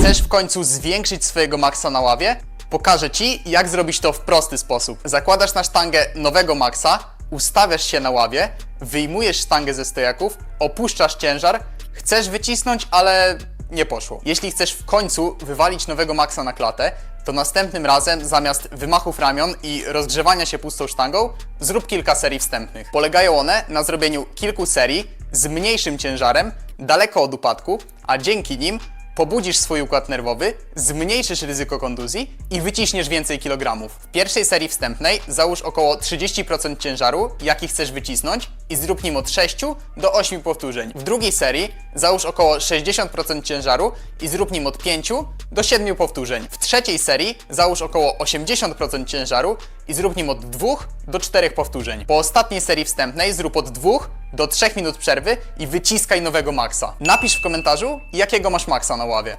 Chcesz w końcu zwiększyć swojego maksa na ławie? Pokażę Ci, jak zrobić to w prosty sposób. Zakładasz na sztangę nowego maksa, ustawiasz się na ławie, wyjmujesz sztangę ze stojaków, opuszczasz ciężar, chcesz wycisnąć, ale nie poszło. Jeśli chcesz w końcu wywalić nowego maksa na klatę, to następnym razem zamiast wymachów ramion i rozgrzewania się pustą sztangą, zrób kilka serii wstępnych. Polegają one na zrobieniu kilku serii z mniejszym ciężarem, daleko od upadku, a dzięki nim pobudzisz swój układ nerwowy, zmniejszysz ryzyko kontuzji i wyciśniesz więcej kilogramów. W pierwszej serii wstępnej załóż około 30% ciężaru, jaki chcesz wycisnąć i zrób nim od 6 do 8 powtórzeń. W drugiej serii załóż około 60% ciężaru i zrób nim od 5 do 7 powtórzeń. W trzeciej serii załóż około 80% ciężaru i zrób nim od 2 do 4 powtórzeń. Po ostatniej serii wstępnej zrób od 2 do 3 minut przerwy i wyciskaj nowego maksa. Napisz w komentarzu, jakiego masz maksa na ławie.